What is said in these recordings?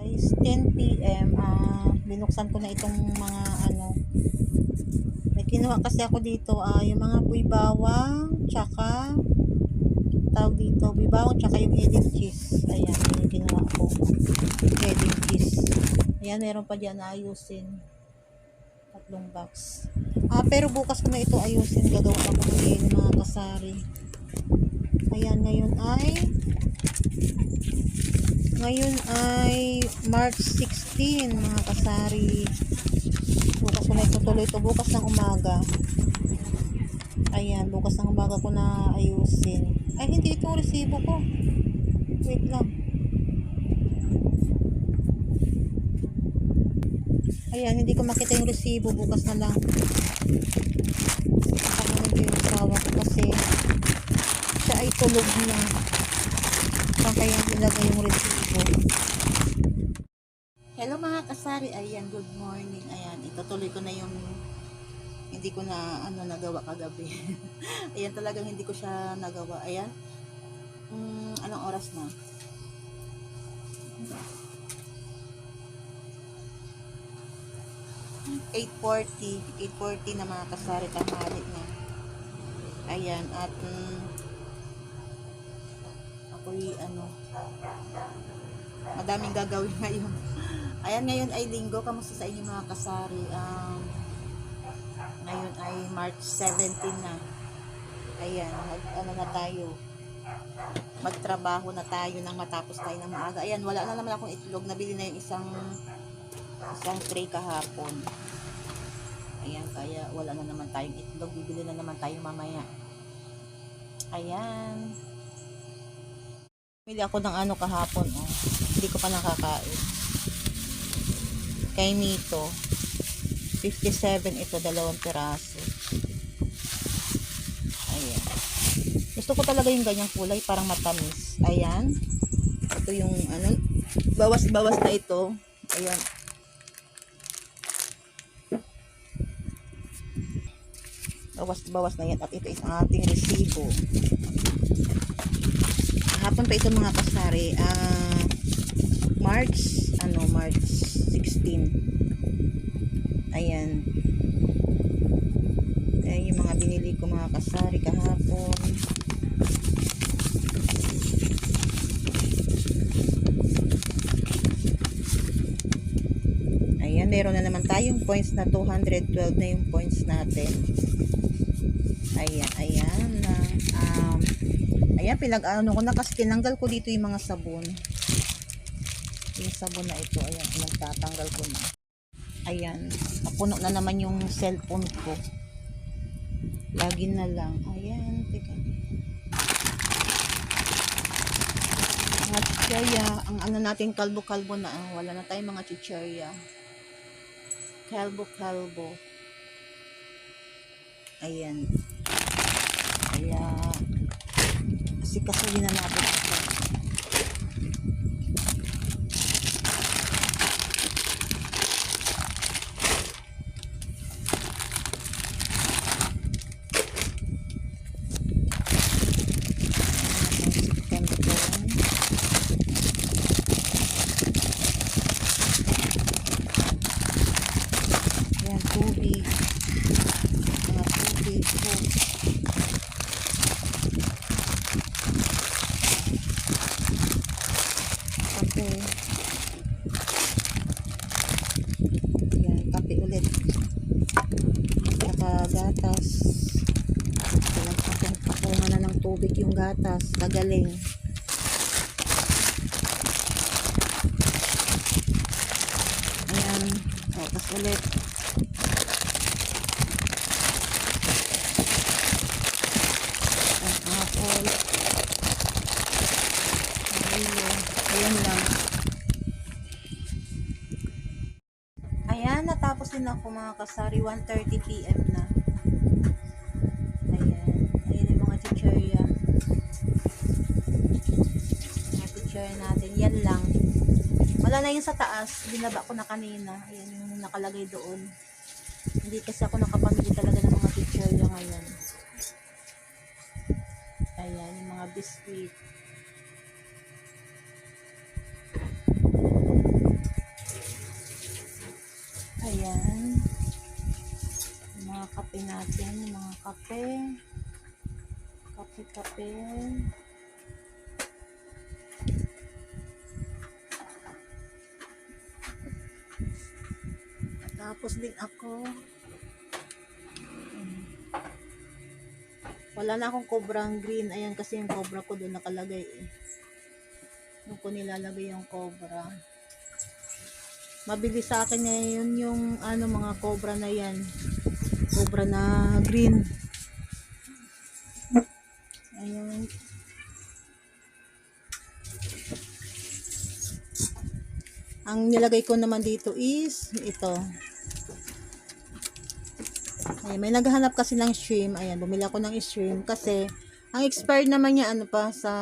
Guys, 10 p.m. ah binuksan ko na itong mga ano. May kinuha kasi ako dito ah yung mga buy bawang, tsaka tawag dito, buy tsaka yung edit cheese. Ayan, yun yung kinuha ko. Edit cheese. Ayan, meron pa dyan ayusin. Tatlong box. Ah, pero bukas ko na ito ayusin. Gagawa ako ng mga kasari. Ayan, ngayon ay ngayon ay March 16, mga kasari. Bukas ko na itutuloy ito. Bukas ng umaga. Ayan, bukas ng umaga ko na ayusin. Ay, hindi ito resibo ko. Wait lang. Ayan, hindi ko makita yung resibo. Bukas na lang. Nakakamig yung asawa ko kasi siya ay tulog na. Saan kaya nilagay yung resibo? Hello mga kasari, ayan, good morning. Ayan, itutuloy ko na yung hindi ko na ano nagawa kagabi. ayan, talagang hindi ko siya nagawa. Ayan. Mm, anong oras na? Eight forty, 8.40 na mga kasari tanghali na. Ayan, at mm, ako'y ano, madaming gagawin ngayon. Ayan, ngayon ay linggo. Kamusta sa inyo mga kasari? Um, ngayon ay March 17 na. Ayan, mag, ano na tayo. Magtrabaho na tayo nang matapos tayo ng maaga. Ayan, wala na naman akong itlog. Nabili na yung isang isang tray kahapon. Ayan, kaya wala na naman tayong itlog. Bibili na naman tayo mamaya. Ayan. Bili ako ng ano kahapon, oh. Hindi ko pa nakakain. Kay Nito, 57 ito, dalawang piraso. Ayan. Gusto ko talaga yung ganyang kulay, parang matamis. Ayan. Ito yung ano, bawas-bawas na ito. Ayan. Bawas-bawas na yan. At ito is ating resibo. Hapon pa ito mga kasari. Ah, March, ano, March 16. Ayan. Ayan yung mga binili ko mga kasari kahapon. Ayan, meron na naman tayong points na 212 na yung points natin. Ayan, ayan. na um, ayan, pinag, ano ko na kasi tinanggal ko dito yung mga sabon. Yung sabon na ito, ayan, pinagtatanggal ko na. Ayan, napuno na naman yung cellphone ko. Lagi na lang. Ayan, teka. Mga chichirya, ang ano natin kalbo-kalbo na, ah, wala na tayong mga chichirya. Kalbo-kalbo. Ayan. Kaya, kasi kasuhin na natin ito. Yan, tubig. Mga tubig po. Kape. Yan, kape ulit. Saka gatas. Pinagpapong pakunga na ng tubig yung gatas. Gagaling. Ayan. Gatas ulit. ang ayan. Ayan, natapos din ako mga kasari, 1.30pm na. Yan lang. Wala na yung sa taas. Binaba ko na kanina. Ayan yung nakalagay doon. Hindi kasi ako nakapamili talaga ng mga picture yung ngayon. Ayan, yung mga biscuit. Ayan. Yung mga kape natin. Yung mga kape. Kape-kape. Tapos din ako. Wala na akong cobrang green. Ayan kasi yung cobra ko doon nakalagay eh. Doon ko nilalagay yung cobra. Mabilis sa akin ngayon yung ano mga cobra na yan. Cobra na green. Ayan. Ang nilagay ko naman dito is ito. Ayan, may naghahanap kasi ng shrimp. Ayan, bumili ako ng shrimp kasi ang expired naman niya ano pa sa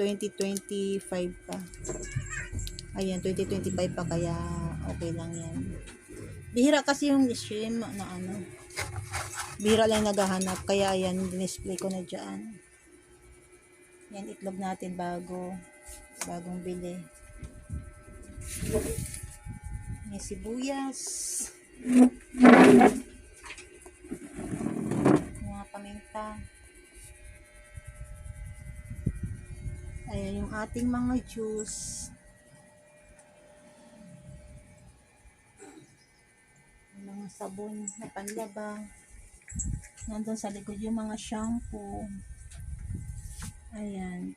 2025 pa. Ayan, 2025 pa kaya okay lang yan. Bihira kasi yung shrimp na ano. Bihira lang naghahanap. Kaya ayan, display ko na dyan. Yan, itlog natin bago. Bagong bili. May sibuyas. Paminta. Ayan yung ating mga juice. Yung mga sabon na panlaba. Nandun sa likod yung mga shampoo. Ayan,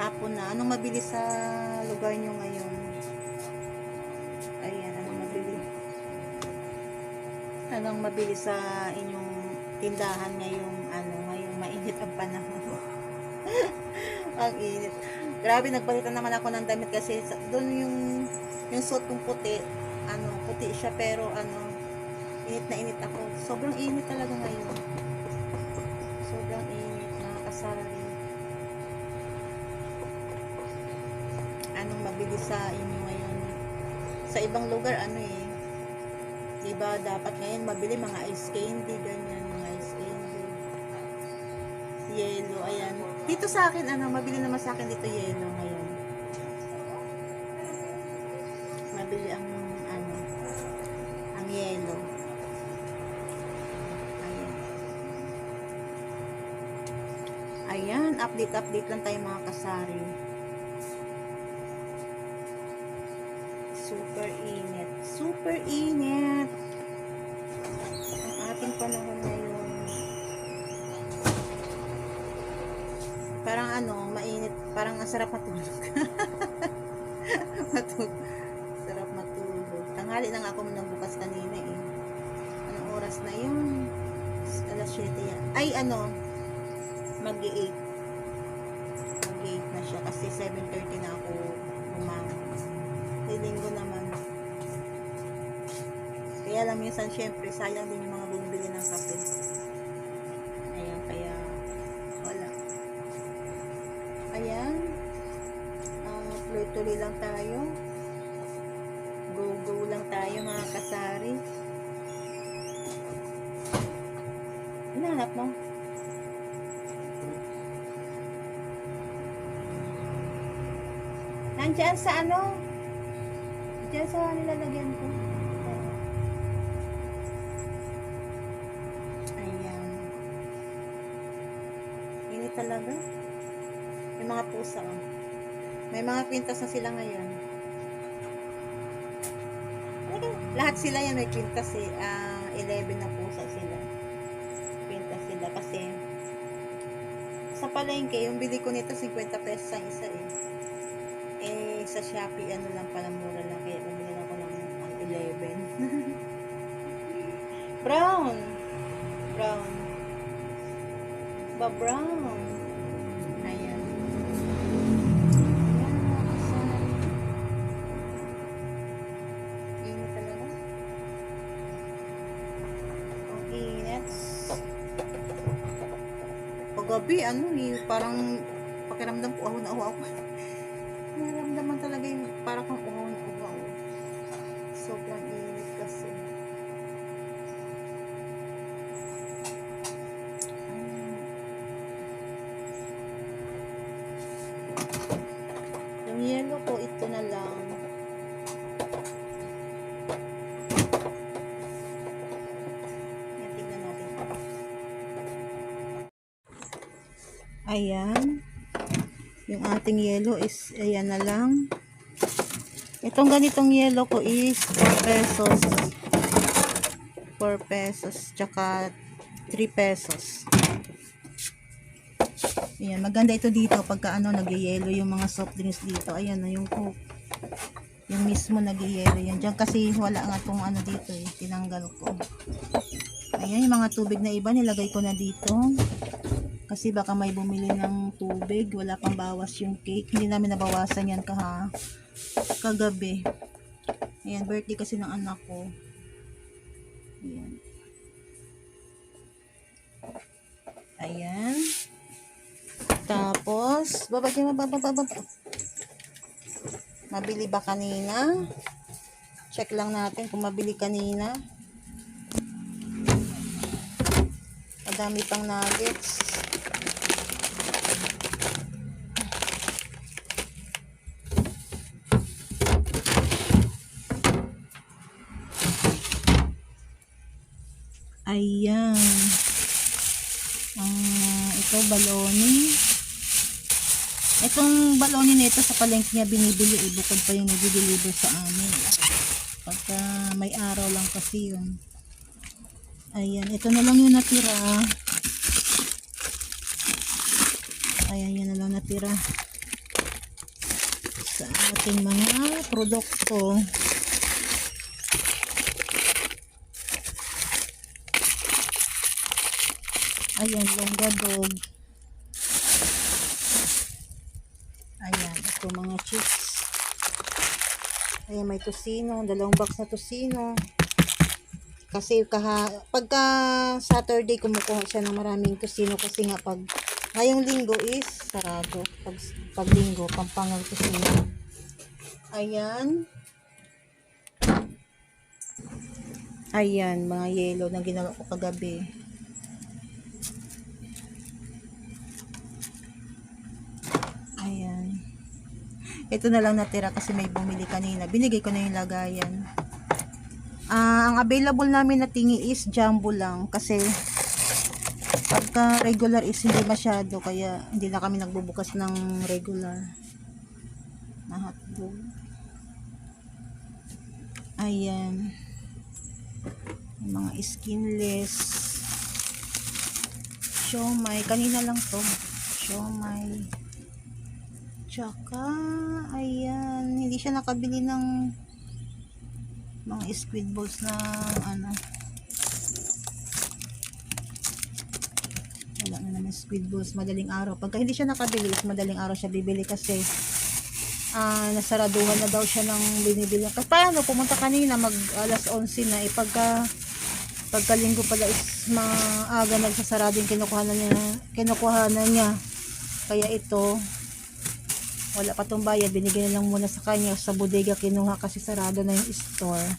Hapon na. Anong mabili sa lugar nyo ngayon? Ayan, anong mabili? Anong mabili sa inyong tindahan ngayong ano, ngayong mainit ang panahon? ang init. Grabe, nagpalitan naman ako ng damit kasi doon yung yung suot kong puti, ano, puti siya pero ano, init na init ako. Sobrang init talaga ngayon. Inyo ngayon? Sa ibang lugar, ano eh, Diba, dapat ngayon mabili mga ice candy, ganyan, mga ice candy. Yellow, ayan. Dito sa akin, ano, mabili naman sa akin dito yellow ngayon. Mabili ang, ano, ang yellow. Ayan. Ayan, update-update lang tayo mga kasari. Super init. Ang ating panahon ngayon. Parang ano, mainit. Parang ang sarap matulog. matulog. Sarap matulog. Tanghali na nga ako nagbukas kanina eh. Anong oras na yun? Alas 7 yan. Ay, ano, syempre sayang din yung mga bumibili ng kape. Ayan, kaya wala. Ayan. Uh, tuloy-tuloy lang tayo. Go-go lang tayo mga kasari. Hinahanap mo? Nandiyan sa ano? Diyan sa nilalagyan ko. Talaga. May mga pusa oh. May mga kwintas na sila ngayon. Talaga, Lahat sila yan may kwintas eh. Ah, 11 na pusa sila. Kwintas sila kasi sa palengke, yung bili ko nito 50 pesos ang isa eh. Eh, sa Shopee, ano lang pala, mura lang. Kaya bumili ako ng ang 11. brown. Brown. Ba, brown. Ano eh, parang pakiramdam ko, aho na ako. Naramdaman talaga yung para kang uhaw na uhaw. Sobrang init kasi. Ayan. Yung ating yellow is, ayan na lang. Itong ganitong yellow ko is 4 pesos. 4 pesos. Tsaka 3 pesos. Ayan, maganda ito dito pagka ano, nagyayelo yung mga soft drinks dito. Ayan na yung coke. Yung mismo nagyayelo yan. Diyan kasi wala nga tong ano dito eh. Tinanggal ko. Ayan, yung mga tubig na iba nilagay ko na dito. Kasi baka may bumili ng tubig. Wala pang bawas yung cake. Hindi namin nabawasan yan kaha kagabi. Ayan, birthday kasi ng anak ko. Ayan. Ayan. Tapos, babagyan mo, bababa, bababa. Mabili ba kanina? Check lang natin kung mabili kanina. Madami pang nuggets. Ayan. Ah, ito baloni. Itong baloni nito sa palengke niya binibili eh, bukod pa yung nagdi-deliver sa amin. Pagka may araw lang kasi yun. Ayan, ito na lang yung natira. Ayan, yun na lang natira. Sa ating mga produkto. Ayan, longga dog. Ayan, ito mga chips. Ayan, may tosino. Dalawang box na tosino. Kasi kaha, pagka Saturday kumukuha siya ng maraming tosino kasi nga pag ngayong linggo is sarado. Pag, pag linggo, pampangal tosino. Ayan. Ayan, mga yellow na ginawa ko kagabi. Ayan. Ito na lang natira kasi may bumili kanina. Binigay ko na yung lagayan. Ah, ang available namin na tingi is jumbo lang kasi pagka regular is hindi masyado kaya hindi na kami nagbubukas ng regular na hotdog. Ayan. Yung mga skinless. Siomay. Kanina lang to. Siomay. Tsaka, ayan. Hindi siya nakabili ng mga squid balls na ano. Wala na naman squid balls. Madaling araw. Pagka hindi siya nakabili, madaling araw siya bibili kasi ah nasaraduhan na daw siya ng binibili. Kasi paano? Pumunta kanina mag alas 11 na. Eh, pagka pagkalinggo pala is maaga nagsasarado yung kinukuha na niya, kinukuha na niya. Kaya ito, wala pa tong bayad, binigyan na lang muna sa kanya sa bodega kinuha kasi sarado na yung store.